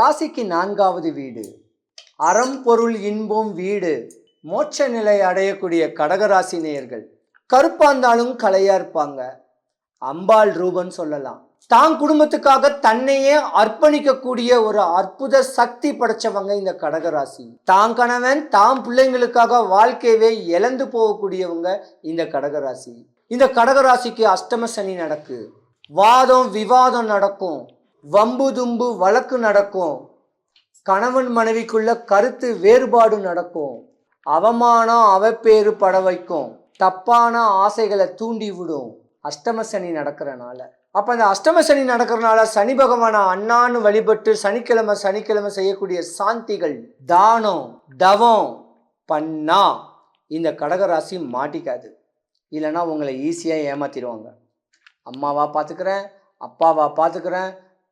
ராசிக்கு நான்காவது வீடு. அறம் பொருள் இன்பம் வீடு. மோட்ச நிலை அடையக்கூடிய கடகராசி நேயர்கள். கருப்பா இருந்தாலும் கலையா இருப்பாங்க. அம்பாள் ரூபன் சொல்லலாம். தான் குடும்பத்துக்காக தன்னையே அர்ப்பணிக்கக்கூடிய ஒரு அற்புத சக்தி படைச்சவங்க இந்த கடகராசி. தான் கணவன் தாம் பிள்ளைங்களுக்காக வாழ்க்கையவே இழந்து போகக்கூடியவங்க இந்த கடகராசி. இந்த கடகராசிக்கு அஷ்டம சனி நடக்கு. வாதம் விவாதம் நடக்கும். வம்பு தும்பு வழக்கு நடக்கும். கணவன் மனைவிக்குள்ள கருத்து வேறுபாடு நடக்கும். அவமானம் அவப்பேறு பட வைக்கும். தப்பான ஆசைகளை தூண்டி விடும். அஷ்டம சனி நடக்கிறனால. அப்போ அந்த அஷ்டம சனி நடக்கிறனால சனி பகவானை அண்ணான்னு வழிபட்டு சனிக்கிழமை சனிக்கிழமை செய்யக்கூடிய சாந்திகள் தானம் தவம் பண்ணா இந்த கடகராசி மாட்டிக்காது. இல்லைன்னா உங்களை ஈஸியாக ஏமாத்திடுவாங்க. அம்மாவா பார்த்துக்கிறேன் அப்பாவா பார்த்துக்கிறேன்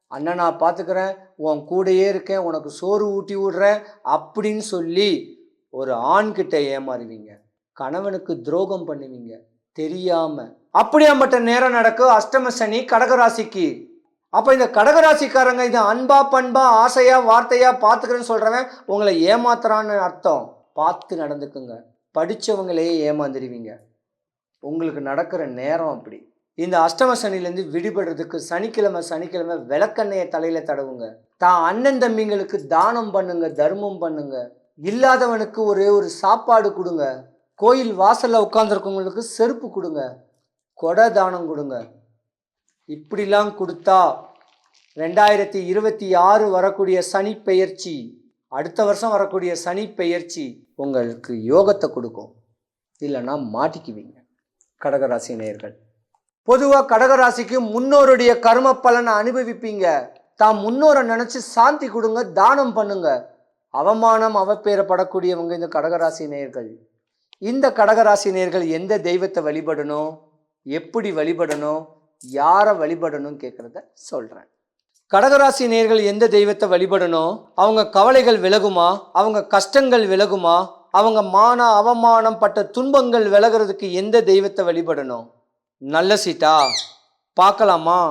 அண்ணன் நான் பார்த்துக்கிறேன் உன் கூடயே இருக்கேன். உனக்கு சோறு ஊட்டி விடுறேன் அப்படின்னு சொல்லி ஒரு ஆண்கிட்ட ஏமாறுவீங்க. கணவனுக்கு துரோகம் பண்ணுவீங்க. தெரியாம. அப்படியாப்பட்ட நேரம் நடக்கும் அஷ்டம சனி கடகராசிக்கு. அப்போ இந்த கடகராசிக்காரங்க இதை அன்பா பண்பா ஆசையா வார்த்தையா பார்த்துக்கிறேன்னு சொல்றவன் உங்களை ஏமாத்துறான்னு அர்த்தம். பார்த்து நடந்துக்குங்க. படித்தவங்களையே ஏமாந்துருவீங்க. உங்களுக்கு நடக்கிற நேரம் அப்படி. இந்த அஷ்டம சனிலேருந்து விடுபடுறதுக்கு சனிக்கிழமை சனிக்கிழமை விளக்கெண்ணையை தலையில் தடவுங்க. தான் அண்ணன் தம்பிங்களுக்கு தானம் பண்ணுங்க தர்மம் பண்ணுங்க. இல்லாதவனுக்கு ஒரே ஒரு சாப்பாடு கொடுங்க. கோயில் வாசலில் உட்காந்துருக்கவங்களுக்கு செருப்பு கொடுங்க. கொடை தானம் கொடுங்க. இப்படிலாம் கொடுத்தா ரெண்டாயிரத்தி இருபத்தி ஆறு வரக்கூடிய சனி பெயர்ச்சி அடுத்த வருஷம் வரக்கூடிய சனி பெயர்ச்சி உங்களுக்கு யோகத்தை கொடுக்கும். இல்லைன்னா மாட்டிக்குவீங்க. கடகராசி நேயர்கள். பொதுவாக கடகராசிக்கு முன்னோருடைய கர்ம பலனை அனுபவிப்பீங்க. தான் முன்னோரை நினச்சி சாந்தி கொடுங்க தானம் பண்ணுங்க. அவமானம் அவப்பேறப்படக்கூடியவங்க இந்த கடகராசி நேர்கள் இந்த கடகராசி நேர்கள் எந்த தெய்வத்தை வழிபடணும் எப்படி வழிபடணும் யாரை வழிபடணும் கேட்குறத சொல்கிறேன் கடகராசி நேர்கள் எந்த தெய்வத்தை வழிபடணும் அவங்க கவலைகள் விலகுமா அவங்க கஷ்டங்கள் விலகுமா அவங்க மான அவமானம் பட்ட துன்பங்கள் விலகிறதுக்கு எந்த தெய்வத்தை வழிபடணும்? நல்ல சீட்டா? பார்க்கலாமா?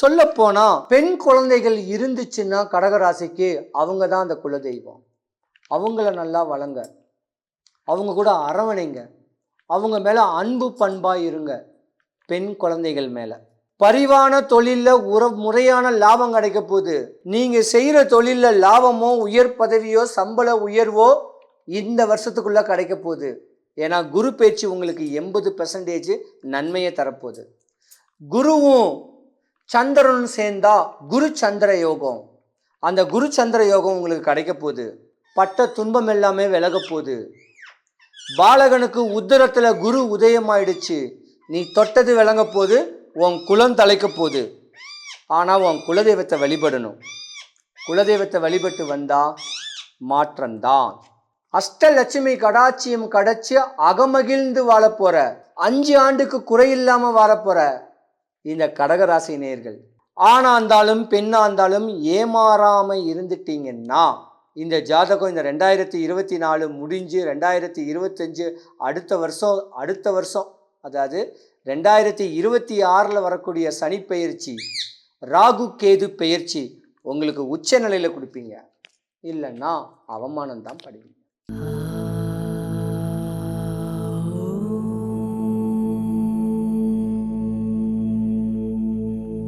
சொல்லப்போனா பெண் குழந்தைகள் இருந்துச்சுன்னா கடகராசிக்கு அவங்க தான் அந்த குலதெய்வம். அவங்கள நல்லா வளங்க. அவங்க கூட அரவணைங்க. அவங்க மேலே அன்பு பண்பாக இருங்க. பெண் குழந்தைகள் மேலே. பரிவான தொழிலில் உற முறையான லாபம் கிடைக்க போகுது. நீங்கள் செய்கிற தொழிலில் லாபமோ உயர் பதவியோ சம்பள உயர்வோ இந்த வருஷத்துக்குள்ளே கிடைக்க போகுது. ஏன்னா குரு பேச்சு உங்களுக்கு எண்பது பெர்சன்டேஜ் நன்மையை தரப்போகுது. குருவும் சந்திரனும் சேர்ந்தா குரு சந்திர யோகம். அந்த குரு சந்திர யோகம் உங்களுக்கு கிடைக்க போகுது. பட்ட துன்பம் எல்லாமே விலக போகுது. பாலகனுக்கு உத்தரத்தில் குரு உதயமாயிடுச்சு. நீ தொட்டது விளங்க போது உன் குலம் தலைக்க போகுது. ஆனால் உன் குலதெய்வத்தை வழிபடணும். குலதெய்வத்தை வழிபட்டு வந்தால் மாற்றம்தான். அஷ்டலட்சுமி கடாட்சியம் கடைச்சி அகமகிழ்ந்து வாழப் போற அஞ்சு ஆண்டுக்கு குறையில்லாம வாழப் போற இந்த கடகராசி நேர்கள் ஆணா இருந்தாலும் பெண்ணா இருந்தாலும் ஏமாறாம இருந்துட்டீங்கன்னா இந்த ஜாதகம் இந்த ரெண்டாயிரத்தி இருபத்தி நாலு முடிஞ்சு ரெண்டாயிரத்தி இருபத்தஞ்சு அடுத்த வருஷம் அடுத்த வருஷம் அதாவது ரெண்டாயிரத்தி இருபத்தி ஆறில் வரக்கூடிய சனி பயிற்சி ராகு கேது பயிற்சி உங்களுக்கு உச்ச நிலையில் கொடுப்பீங்க. இல்லைன்னா அவமானம் தான் படுவீங்க